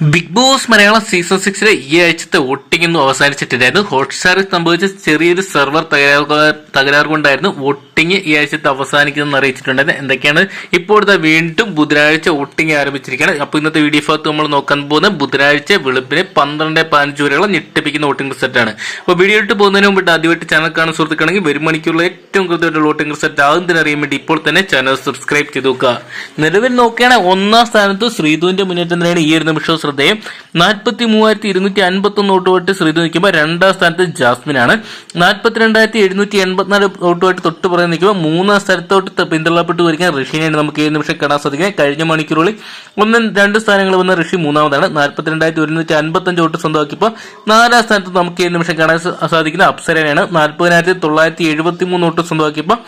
Big boss Malayalam season സിക്സിലെ ഈ ആഴ്ചത്തെ വോട്ടിംഗ് ഒന്നും അവസാനിച്ചിട്ടില്ലായിരുന്നു. ഹോട്ട്സ്റ്റാറിൽ സംഭവിച്ച ചെറിയൊരു സെർവർ തകരാറ് തകരാർ കൊണ്ടായിരുന്നു വോട്ടിംഗ് ഈ ആഴ്ചത്തെ അവസാനിക്കുന്നതെന്ന് അറിയിച്ചിട്ടുണ്ടായിരുന്നു. എന്തൊക്കെയാണ്? ഇപ്പോഴത്തെ വീണ്ടും ബുധനാഴ്ച വോട്ടിംഗ് ആരംഭിച്ചിരിക്കുകയാണ്. അപ്പോൾ ഇന്നത്തെ വീഡിയോ ഭാഗത്ത് നമ്മൾ നോക്കാൻ പോകുന്ന ബുധനാഴ്ച വെളുപ്പിന് പന്ത്രണ്ട് പതിനഞ്ച് വരെയുള്ള ഞെട്ടിപ്പിക്കുന്ന വോട്ടിംഗ് റിസൾട്ടാണ് അപ്പോൾ വീഡിയോ ഇട്ട് പോകുന്നതിന് മുമ്പിട്ട് ആദ്യമായിട്ട് ചാനൽ കാണുന്ന സുഹൃത്തുക്കളാണെങ്കിൽ വരും മണിക്കുള്ള ഏറ്റവും കൃത്യമായിട്ടുള്ള വോട്ടിംഗ് റിസൾട്ട് ആകുന്നതിന് അറിയാൻ വേണ്ടി ഇപ്പോൾ തന്നെ ചാനൽ സബ്സ്ക്രൈബ് ചെയ്തു നോക്കുക. നിലവിൽ നോക്കുകയാണെങ്കിൽ ഒന്നാം സ്ഥാനത്ത് ശ്രീധുവിന്റെ മുന്നേറ്റം തന്നെയാണ് ഈ ഒരു നിമിഷം ശ്രദ്ധേയം. നാൽപ്പത്തി മൂവായിരത്തി ഇരുന്നൂറ്റി അൻപത്തി ഒന്ന് വോട്ടുമായിട്ട് ശ്രീധു നിൽക്കുമ്പോൾ രണ്ടാം സ്ഥാനത്ത് ജാസ്മിൻ ആണ് നാൽപ്പത്തിരണ്ടായിരത്തി എഴുന്നൂറ്റി എൺപത്തിനാല് വോട്ടുമായിട്ട് തൊട്ട് പറയാൻ നിൽക്കുമ്പോൾ മൂന്നാം സ്ഥലത്തോട്ട് പിന്തള്ളപ്പെട്ട് വരിക ഋഷിനെയാണ് നമുക്ക് ഏഴ് നിമിഷം കാണാൻ സാധിക്കുന്നത്. കഴിഞ്ഞ മണിക്കൂറുകളിൽ ഒന്നും രണ്ട് സ്ഥാനങ്ങൾ വന്ന ഋഷി മൂന്നാമതാണ്. നാൽപ്പത്തിരണ്ടായിരത്തി ഒരുന്നൂറ്റി അൻപത്തഞ്ച് വോട്ട് സ്വന്തമാക്കിയപ്പോൾ നാലാം സ്ഥാനത്ത് നമുക്ക് ഏഴ് നിമിഷം കാണാൻ സാധിക്കുന്ന അപ്സരയാണ് നാൽപ്പതിനായിരത്തി തൊള്ളായിരത്തി എഴുപത്തി മൂന്ന് വോട്ട് സ്വന്തമാക്കിയപ്പോൾ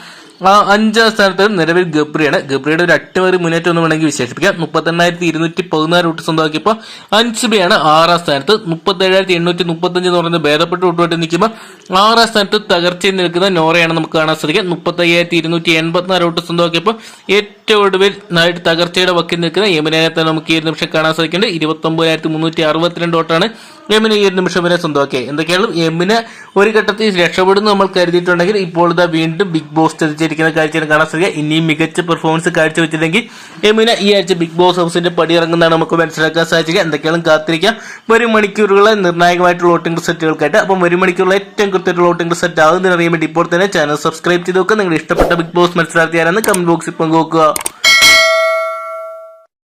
അഞ്ചാം സ്ഥാനത്ത് നിലവിൽ ഗബ്രിയാണ്. ഗബ്രിയുടെ ഒരു അട്ടിമറി മുന്നേറ്റം എന്ന് വേണമെങ്കിൽ വിശേഷിപ്പിക്കാം. മുപ്പത്തെണ്ണായിരത്തി ഇരുന്നൂറ്റി പതിനാല് വോട്ട് സ്വന്തമാക്കിയപ്പോൾ അൻസുബയാണ് ആറാം സ്ഥാനത്ത്. മുപ്പത്തേഴായിരത്തി എണ്ണൂറ്റി മുപ്പത്തഞ്ച് എന്ന് പറയുന്നത് ഭേദപ്പെട്ട വോട്ടുമായിട്ട് നിൽക്കുമ്പോൾ ആറാം സ്ഥാനത്ത് തകർച്ചയിൽ നിൽക്കുന്ന നോറയാണ് നമുക്ക് കാണാൻ സാധിക്കുക. മുപ്പത്തയ്യായിരത്തി ഇരുന്നൂറ്റി എൺപത്തിനാല് വോട്ട് സ്വന്തമാക്കിയപ്പോൾ ഏറ്റവും ഒടുവിൽ നായിട്ട് തകർച്ചയുടെ വക്കിൽ നിൽക്കുന്ന യമനെ തന്നെ നമുക്ക് ഈ നിമിഷം കാണാൻ സാധിക്കുന്നുണ്ട്. ഇരുപത്തൊമ്പതിനായിരത്തി മുന്നൂറ്റി അറുപത്തിരണ്ട് വോട്ടാണ് യമിന ഈ ഒരു നിമിഷം വരെ സ്വന്തമാക്കിയത് എന്തൊക്കെയാണ് എമ്മിന് ഒരു ഘട്ടത്തിൽ രക്ഷപ്പെടുന്നു നമ്മൾ കരുതിയിട്ടുണ്ടെങ്കിൽ ഇപ്പോൾ ഇതാ വീണ്ടും ബിഗ് ബോസ് തിരിച്ചിരിക്കുന്ന കാഴ്ചയാണ് കാണാൻ സാധിക്കുക. ഇനിയും മികച്ച പെർഫോമൻസ് കാഴ്ചവെച്ചില്ലെങ്കിൽ എമ്മിന് ഈ ആഴ്ച ബിഗ് ബോസ് ഹൗസിന്റെ പടി ഇറങ്ങുന്നതാണ് നമുക്ക് മനസ്സിലാക്കാൻ സാധിക്കുക. എന്തൊക്കെയാണ് കാത്തിരിക്കാം? വരും മണിക്കൂറുകളെ നിർണായകമായിട്ടുള്ള വോട്ടിംഗ് സെറ്റുകൾക്കായിട്ട് അപ്പം വരും മണിക്കൂറുള്ള ഏറ്റവും കൃത്യമായിട്ടുള്ള വോട്ടിംഗ് സെറ്റ് ആകുന്നതിന് അറിയാൻ വേണ്ടി ഇപ്പോൾ തന്നെ ചാനൽ സബ്സ്ക്രൈബ് ചെയ്ത് നോക്കുക നിങ്ങളുടെ ഇഷ്ടപ്പെട്ട ബിഗ് ബോസ് മത്സരാർത്ഥി ആരാണെന്ന് കമന്റ് ബോക്സിൽ പങ്കുവെക്കുക.